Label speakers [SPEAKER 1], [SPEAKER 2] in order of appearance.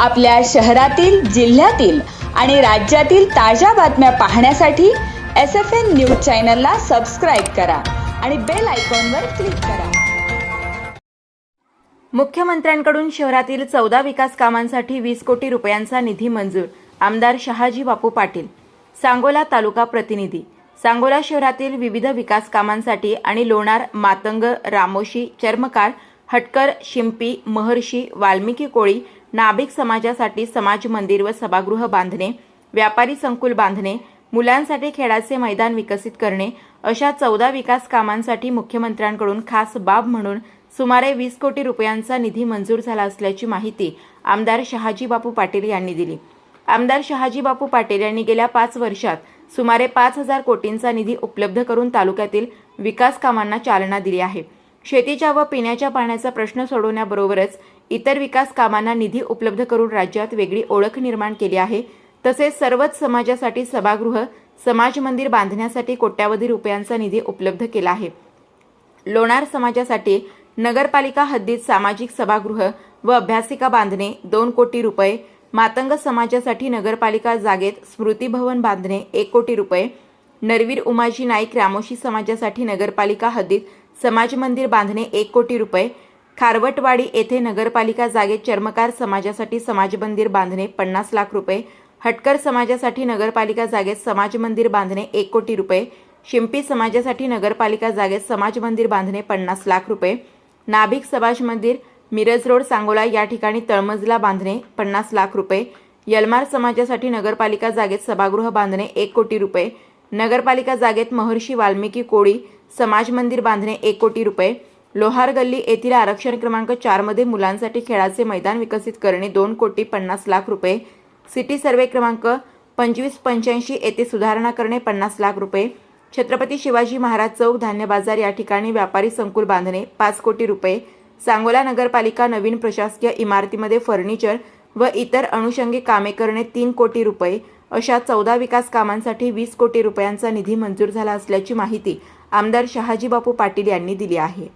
[SPEAKER 1] आपल्या शहरातील जिल्ह्यातील आणि राज्यातील ताज्या बातम्या पाहण्यासाठी एस एफ एन न्यूज चॅनलला सबस्क्राईब करा आणि बेल आयकॉनवर क्लिक करा.
[SPEAKER 2] मुख्यमंत्र्यांकडून शहरातील चौदा विकास कामांसाठी वीस कोटी रुपयांचा निधी मंजूर आमदार शहाजी बापू पाटील सांगोला तालुका प्रतिनिधी सांगोला शहरातील विविध विकास कामांसाठी आणि लोणार मातंग रामोशी चर्मकार हटकर शिंपी महर्षी वाल्मिकी कोळी नाभिक समाजासाठी समाज मंदिर व सभागृह बांधणे व्यापारी संकुल बांधणे मुलांसाठी खेळाचे मैदान विकसित करणे अशा चौदा विकास कामांसाठी मुख्यमंत्र्यांकडून खास बाब म्हणून सुमारे वीस कोटी रुपयांचा निधी मंजूर झाला असल्याची माहिती आमदार शहाजीबापू पाटील यांनी दिली. आमदार शहाजीबापू पाटील यांनी गेल्या पाच वर्षात सुमारे पाच हजार कोटींचा निधी उपलब्ध करून तालुक्यातील विकास कामांना चालना दिली आहे. शेतीच्या व पिण्याच्या पाण्याचा प्रश्न सोडवण्याबरोबरच इतर विकास कामांना निधी उपलब्ध करून राज्यात वेगळी ओळख निर्माण केली आहे. तसेच सर्वच समाजासाठी सभागृह समाज मंदिर बांधण्यासाठी कोट्यावधी रुपयांचा निधी उपलब्ध केला आहे. लोणार समाजासाठी नगरपालिका हद्दीत सामाजिक सभागृह व अभ्यासिका बांधणे दोन कोटी रुपये मातंग समाजासाठी नगरपालिका जागेत स्मृती भवन बांधणे एक कोटी रुपये नरवीर उमाजी नाईक रामोशी समाजासाठी नगरपालिका हद्दीत समाज मंदिर बांधणे एक कोटी रुपये. खारवटवाडी येथे नगरपालिका जागेत चर्मकार समाजासाठी समाज मंदिर बांधणे पन्नास लाख रुपये. हटकर समाजासाठी नगरपालिका जागेत समाज मंदिर बांधणे एक कोटी रुपये. शिंपी समाजासाठी नगरपालिका जागेत समाज मंदिर बांधणे पन्नास लाख रुपये. नाभिक समाज मंदिर मिरज रोड सांगोला या ठिकाणी तळमजला बांधणे पन्नास लाख रुपये. यलमार समाजासाठी नगरपालिका जागेत सभागृह बांधणे एक कोटी रुपये. नगरपालिका जागेत महर्षी वाल्मिकी कोळी समाज मंदिर बांधणे एक कोटी रुपये लोहार गल्ली येथील आरक्षण क्रमांक चारमध्ये मुलांसाठी खेळाचे मैदान विकसित करणे दोन कोटी पन्नास लाख रुपये सिटी सर्वे क्रमांक पंचवीस पंच्याऐंशी येथे सुधारणा करणे पन्नास लाख रुपये छत्रपती शिवाजी महाराज चौक धान्य बाजार या ठिकाणी व्यापारी संकुल बांधणे पाच कोटी रुपये सांगोला नगरपालिका नवीन प्रशासकीय इमारतीमध्ये फर्निचर व इतर अनुषंगिक कामे करणे तीन कोटी रुपये अशा चौदा विकास कामांसाठी वीस कोटी रुपयांचा निधी मंजूर झाला असल्याची माहिती आमदार शहाजीबापू पाटील यांनी दिली आहे.